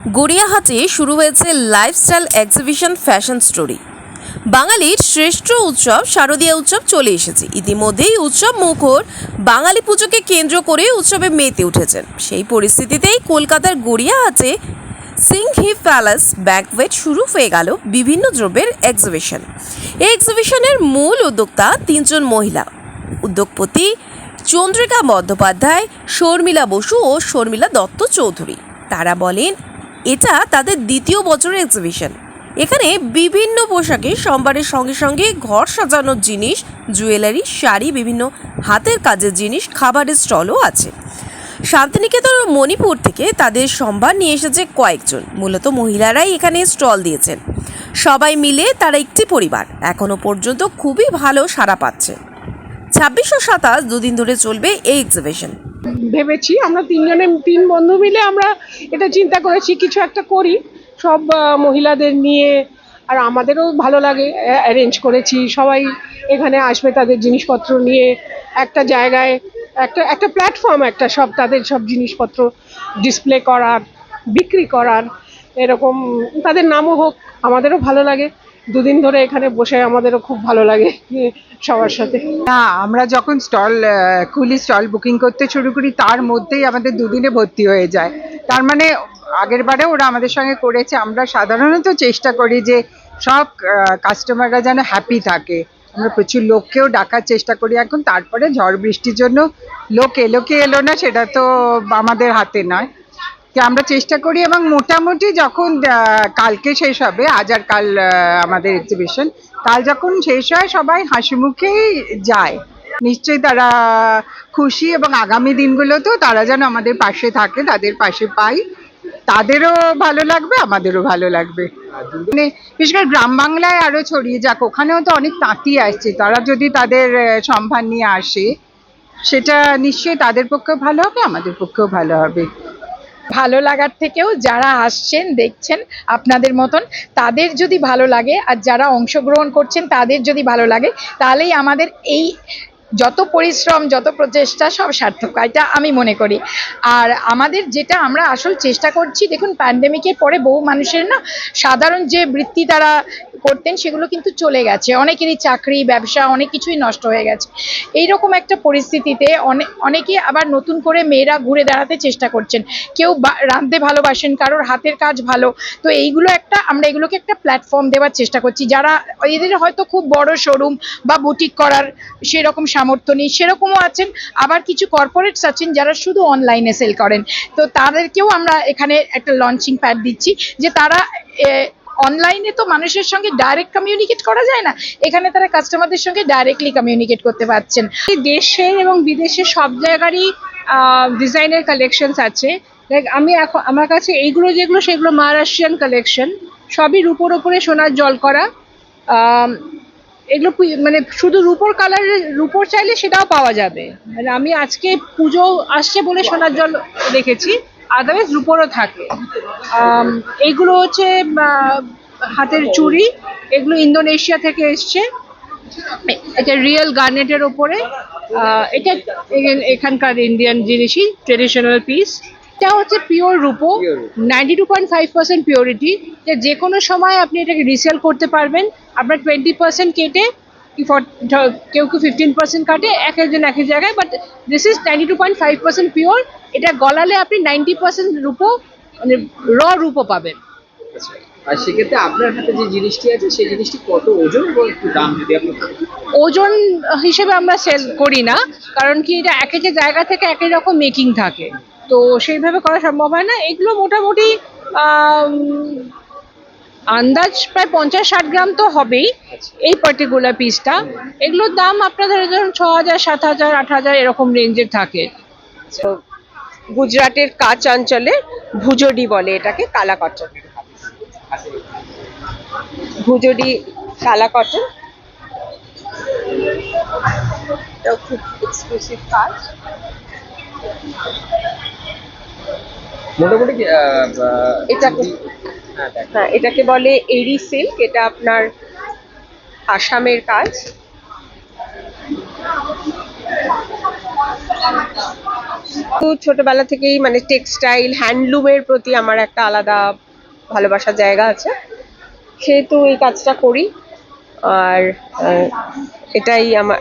গড়িয়াহাটে শুরু হয়েছে lifestyle exhibition fashion story বাঙালির শ্রেষ্ঠ উৎসব শারদীয় উৎসব চলে এসেছে। ইতিমধ্যেই উৎসব মুখর বাঙালি পুজোকে কেন্দ্র করে উৎসবে মেতে উঠেছেন। সেই পরিস্থিতিতেই কলকাতার গড়িয়াহাটে সিংহি প্যালেস ব্যাকওয়েট শুরু হয়ে গেল বিভিন্ন দ্রব্যের এক্সিবিশন এই এক্সিবিশনের মূল উদ্যোক্তা তিনজন মহিলা। উদ্যোগপতি চন্দ্রিকা বন্দ্যোপাধ্যায়, শর্মিলা বসু ও শর্মিলা দত্ত চৌধুরী। তারা বলেন এটা তাদের দ্বিতীয় বছরের এক্সিবিশন এখানে বিভিন্ন পোশাকে সোমবারের সঙ্গে সঙ্গে ঘর সাজানোর জিনিস জুয়েলারি শাড়ি, বিভিন্ন হাতের কাজের জিনিস, খাবারের স্টলও আছে। শান্তিনিকেতন ও মণিপুর থেকে তাদের সম্ভার নিয়ে এসেছে কয়েকজন। মূলত মহিলারাই এখানে স্টল দিয়েছেন। সবাই মিলে তারা একটি পরিবার। এখনও পর্যন্ত খুবই ভালো সাড়া পাচ্ছে। ছাব্বিশশো সাতাশ দুদিন ধরে চলবে এই এক্সিবিশন ভেবেছি, আমরা তিনজনে, তিন বন্ধু মিলে আমরা এটা চিন্তা করেছি, কিছু একটা করি। সব মহিলাদের নিয়ে, আর আমাদেরও ভালো লাগে অ্যারেঞ্জ করেছি। সবাই এখানে আসবে তাদের জিনিসপত্র নিয়ে, একটা জায়গায়, একটা একটা প্ল্যাটফর্ম একটা সব তাদের সব জিনিসপত্র ডিসপ্লে করার, বিক্রি করার, এরকম, তাদের নামও হোক, আমাদেরও ভালো লাগে। দুদিন ধরে এখানে বসে আমাদেরও খুব ভালো লাগে সবার সাথে। না, আমরা যখন স্টল খুলি স্টল বুকিং করতে শুরু করি, তার মধ্যেই আমাদের দুদিনে ভর্তি হয়ে যায়। তার মানে আগের বারে ওরা আমাদের সঙ্গে করেছে। আমরা সাধারণত চেষ্টা করি যে, সব কাস্টমাররা যেন হ্যাপি থাকে। আমরা প্রচুর লোককেও ডাকার চেষ্টা করি। এখন তারপরে ঝড় বৃষ্টির জন্য লোক এলো কি এলো না, সেটা তো আমাদের হাতে নয়। তো আমরা চেষ্টা করি এবং মোটামুটি যখন কালকে শেষ হবে, আজ আর কাল আমাদের এক্সিবিশন কাল যখন শেষ হয়, সবাই হাসি মুখেই যায়। নিশ্চয়ই তারা খুশি এবং আগামী দিনগুলোতেও তারা যেন আমাদের পাশে থাকে, তাদের পাশে পাই। তাদেরও ভালো লাগবে, আমাদেরও ভালো লাগবে। মানে বিশেষ করে গ্রাম বাংলায় আরও ছড়িয়ে যাক, ওখানেও তো অনেক তাঁতি আসছে, তারা যদি তাদের সম্ভার নিয়ে আসে, সেটা নিশ্চয়ই তাদের পক্ষেও ভালো হবে, আমাদের পক্ষেও ভালো হবে। ভালো লাগার থেকেও যারা আসছেন, দেখছেন আপনাদের মতন, তাদের যদি ভালো লাগে আর যারা অংশগ্রহণ করছেন, তাদের যদি ভালো লাগে, তাহলেই আমাদের এই যত পরিশ্রম, যত প্রচেষ্টা সব সার্থক, এটা আমি মনে করি। আর আমাদের যেটা আমরা আসল চেষ্টা করছি, দেখুন প্যান্ডেমিকের পরে বহু মানুষের না সাধারণ যে বৃত্তি তারা করতেন, সেগুলো কিন্তু চলে গেছে। অনেকেরই চাকরি, ব্যবসা, অনেক কিছুই নষ্ট হয়ে গেছে। এইরকম একটা পরিস্থিতিতে অনেক আবার নতুন করে মেয়েরা ঘুরে দাঁড়াতে চেষ্টা করছেন। কেউ রাঁধতে ভালোবাসেন, কারোর হাতের কাজ ভালো। তো এইগুলো একটা, আমরা এগুলোকে একটা প্ল্যাটফর্ম দেওয়ার চেষ্টা করছি। যারা, এদের হয়তো খুব বড় শোরুম বা বুটিক করার সেরকম সামর্থ্য নেই। সেরকমও আছেন, আবার কিছু কর্পোরেটস আছেন যারা শুধু অনলাইনে সেল করেন। তো তাদেরকেও আমরা এখানে একটা লঞ্চিং প্যাড দিচ্ছি যে তারা অনলাইনে তো মানুষের সঙ্গে ডাইরেক্ট কমিউনিকেট করা যায় না। এখানে তারা কাস্টমারদের সঙ্গে ডাইরেক্টলি কমিউনিকেট করতে পারছেন। দেশের এবং বিদেশের সব জায়গারই ডিজাইনের কালেকশনস আছে। লাইক আমি এখন, আমার কাছে এইগুলো যেগুলো, সেগুলো মহারাষ্ট্রিয়ান কালেকশন সবই রূপোর ওপরে সোনার জল করা। এগুলো মানে শুধু রূপোর কালারের রূপোর চাইলে সেটাও পাওয়া যাবে। মানে আমি আজকে পুজো আসছে বলে সোনার জল রেখেছি। আদারওয়াইজ রূপোরও থাকে। এইগুলো হচ্ছে হাতের চুড়ি এগুলো ইন্দোনেশিয়া থেকে এসছে। এটা রিয়েল গার্নেটের ওপরে। আহ, এটা এখানকার ইন্ডিয়ান জিনিসই ট্রেডিশনাল পিস এটা হচ্ছে pure রূপো ninety two point five percent purity যে কোনো সময় আপনি এটাকে রিসেল করতে পারবেন। আপনার টোয়েন্টি পার্সেন্ট কেটে কি কেউ কেউ ফিফটিন পার্সেন্ট কাটে এক একজন এক এক জায়গায় but this is ninety two point five percent pure এটা গলালে আপনি নাইনটি পার্সেন্ট রূপো মানে র রূপো পাবেন। আচ্ছা আর সেক্ষেত্রে আপনার হাতে যে জিনিসটি আছে সেই জিনিসটি কত ওজন এবং একটু দাম যদি আপনি ওজন হিসেবে আমরা সেল করি না কারণ কি এটা এক এক জায়গা থেকে একই রকম মেকিং থাকে। তো সেইভাবে করা সম্ভব হয় না। এগুলো মোটামুটি আন্দাজ প্রায় পঞ্চাশ ষাট গ্রাম তো হবেই এই পার্টিকুলার পিসটা এগুলোর দাম আপনাদের ধরুন ছ হাজার সাত হাজার আট হাজার এরকম রেঞ্জের থাকে। গুজরাটের কাচ অঞ্চলে ভুজডি বলে এটাকে কালা কটন। ভুজডি কালা কটন। এটাও খুব এক্সক্লুসিভ কাজ। মোটামুটি এটাকে হ্যাঁ, এটাকে বলে এরি সিল্ক এটা আপনার আসামের কাজ। ছোটবেলা থেকেই মানে টেক্সটাইল হ্যান্ডলুমের প্রতি আমার একটা আলাদা ভালোবাসার জায়গা আছে। সেহেতু এই কাজটা করি। আর এটাই আমার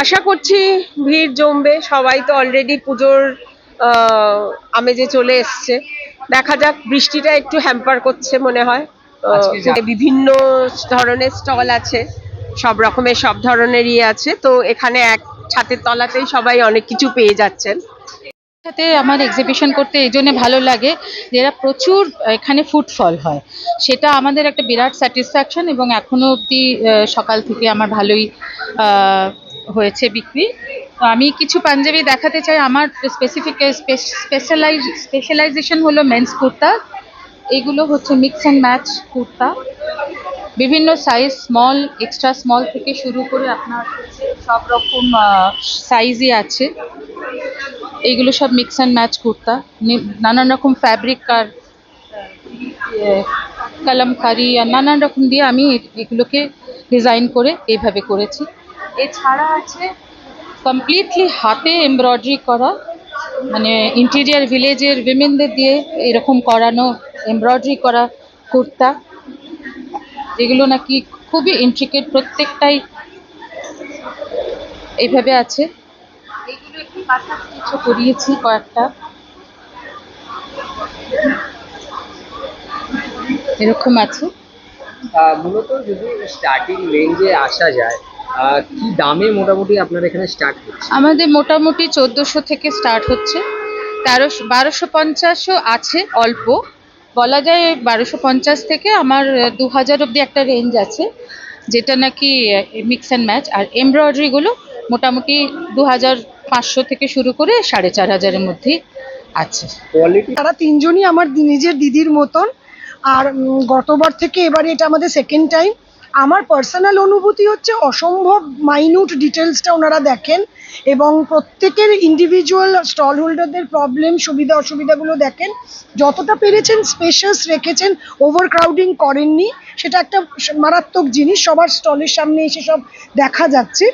আশা করছি ভিড় জমবে। সবাই তো অলরেডি পুজোর আমেজে চলে এসছে। দেখা যাক বৃষ্টিটা একটু হ্যাম্পার করছে মনে হয়। বিভিন্ন ধরনের স্টল আছে। সব রকমের সব ধরনের ইয়ে আছে। তো এখানে এক ছাতের তলাতেই সবাই অনেক কিছু পেয়ে যাচ্ছেন। সাথে আমার এক্সিবিশন করতে এই জন্য ভালো লাগে যে এরা প্রচুর এখানে ফুটফল হয়। সেটা আমাদের একটা বিরাট স্যাটিসফ্যাকশন এবং এখনও অবধি সকাল থেকে আমার ভালোই হয়েছে বিক্রি। তো আমি কিছু পাঞ্জাবি দেখাতে চাই। আমার স্পেসিফিক স্পেশালাইজ স্পেশালাইজেশন হলো মেন্স কুর্তা। এগুলো হচ্ছে মিক্স অ্যান্ড ম্যাচ কুর্তা। বিভিন্ন সাইজ স্মল এক্সট্রা স্মল থেকে শুরু করে আপনার সব রকম সাইজই আছে। এইগুলো সব মিক্স অ্যান্ড ম্যাচ কুর্তা। নানান রকম ফ্যাব্রিক আর আহ, কালামকারি আর নানান রকম দিয়ে আমি এগুলোকে ডিজাইন করে এইভাবে করেছি। এছাড়া আছে কমপ্লিটলি হাতে এমব্রয়ডারি করা মানে ইন্টেরিয়ার ভিলেজের উইমেনদের দিয়ে এরকম করানো এমব্রয়ডারি করা কুর্তা। যেগুলো নাকি খুবই ইন্ট্রিকেট প্রত্যেকটাই এইভাবে আছে। কিছু করিয়েছি কয়েকটা? এরকম আছে? মূলত যদি স্টার্টিং রেঞ্জে আসা যায় কি দামে মোটামুটি আপনার এখানে স্টার্ট হচ্ছে আমাদের মোটামুটি চোদ্দোশো থেকে স্টার্ট হচ্ছে। তেরোশো বারোশো পঞ্চাশও আছে অল্প। বলা যায় বারোশো পঞ্চাশ থেকে আমার দু হাজার অবধি একটা রেঞ্জ আছে যেটা নাকি মিক্স অ্যান্ড ম্যাচ আর এমব্রয়ডারিগুলো মোটামুটি দু হাজার পাঁচশো থেকে শুরু করে সাড়ে চার হাজারের মধ্যে আছে। কোয়ালিটি তারা তিনজনই আমার নিজের দিদির মতন। আর গতবার থেকে এবারে এটা আমাদের সেকেন্ড টাইম আমার পার্সোনাল অনুভূতি হচ্ছে অসম্ভব মাইনিউট ডিটেলসটা ওনারা দেখেন এবং প্রত্যেকের ইন্ডিভিজুয়াল স্টল হোল্ডারদের প্রবলেম সুবিধা অসুবিধাগুলো দেখেন। যতটা পেরেছেন স্পেশাস রেখেছেন ওভার ক্রাউডিং করেননি। সেটা একটা মারাত্মক জিনিস সবার স্টলের সামনে এসে সব দেখা যাচ্ছে।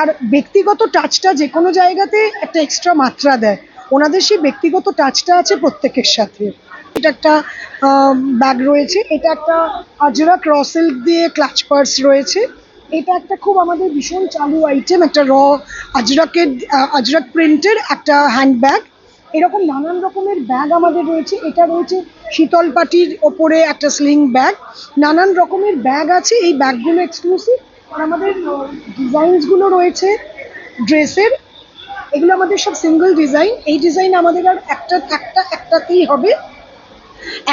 আর ব্যক্তিগত টাচটা যে কোনো জায়গাতে একটা এক্সট্রা মাত্রা দেয়। ওনাদের সেই ব্যক্তিগত টাচটা আছে প্রত্যেকের সাথে। এটা একটা ব্যাগ রয়েছে। এটা একটা আজরা ক্রসিল্ক দিয়ে ক্লাচ পার্স রয়েছে। এটা একটা খুব আমাদের ভীষণ চালু আইটেম একটা র আজরাকের আজরাক প্রিন্টের একটা হ্যান্ড ব্যাগ এরকম নানান রকমের ব্যাগ আমাদের রয়েছে। এটা রয়েছে শীতল পাটির ওপরে একটা স্লিং ব্যাগ নানান রকমের ব্যাগ আছে। এই ব্যাগগুলো এক্সক্লুসিভ আর আমাদের ডিজাইনসগুলো রয়েছে, ড্রেসের, এগুলো আমাদের সব সিঙ্গেল ডিজাইন এই ডিজাইন আমাদের আর একটা একটা, একটাতেই হবে।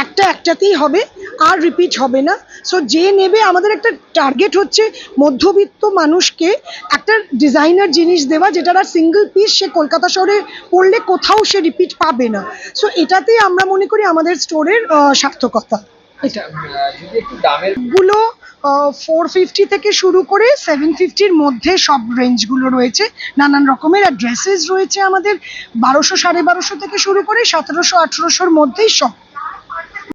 একটা, একটাতেই হবে, আর রিপিট হবে না। সো যে নেবে, আমাদের একটা টার্গেট হচ্ছে মধ্যবিত্ত মানুষকে একটা ডিজাইনার জিনিস দেওয়া, যেটার আর সিঙ্গেল পিস সে কলকাতা শহরে পড়লে কোথাও সে রিপিট পাবে না। সো এটাতেই আমরা মনে করি আমাদের স্টোরের সার্থকতা। দামেরগুলো ফোর ফিফটি থেকে শুরু করে সেভেন ফিফটির মধ্যে সব রেঞ্জগুলো রয়েছে। নানান রকমের ড্রেসেস রয়েছে আমাদের বারোশো, সাড়ে বারোশো থেকে শুরু করে সতেরোশো, আঠেরোশোর মধ্যেই সব